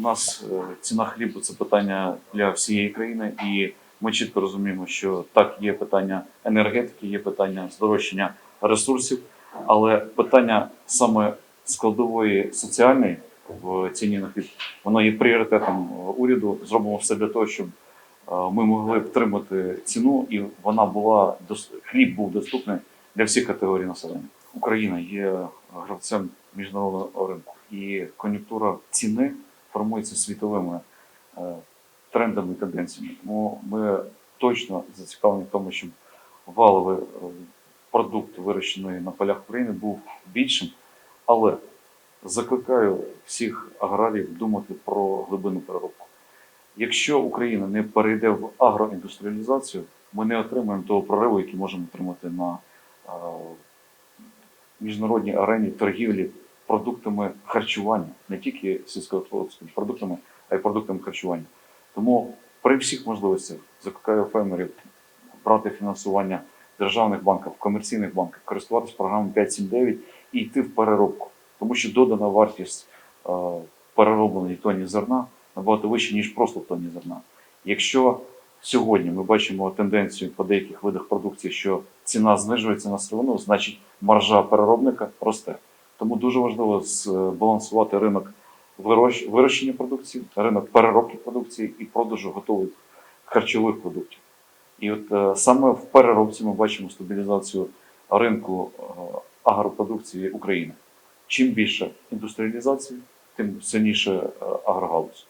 У нас е, ціна хлібу це питання для всієї країни, і ми чітко розуміємо, що так є питання енергетики, є питання здорожчання ресурсів, але питання саме складової соціальної в ціні на хліб, воно є пріоритетом уряду. Зробимо все для того, щоб е, ми могли втримати ціну, і вона була хліб був доступний для всіх категорій населення. Україна є гравцем міжнародного ринку, і кон'юнктура ціни формується світовими е, трендами і тенденціями. Тому ми точно зацікавлені в тому, щоб валовий е, продукт, вирощений на полях України, був більшим, але закликаю всіх аграріїв думати про глибинну переробку. Якщо Україна не перейде в агроіндустріалізацію, ми не отримаємо того прориву, який можемо отримати на е, міжнародній арені торгівлі продуктами харчування, не тільки сільськогосподарськими продуктами, а й продуктами харчування. Тому при всіх можливостях закликаю фермерів брати фінансування державних банках, в комерційних банках, користуватися програмою 579 і йти в переробку. Тому що додана вартість е, переробленої тоні зерна набагато вища, ніж просто в тоні зерна. Якщо сьогодні ми бачимо тенденцію по деяких видах продукції, що ціна знижується на сировину, значить маржа переробника росте. Тому дуже важливо збалансувати ринок вирощення продукції, ринок переробки продукції і продажу готових харчових продуктів. І от е, саме в переробці ми бачимо стабілізацію ринку е, агропродукції України. Чим більше індустріалізації, тим сильніше е, агрогалузь.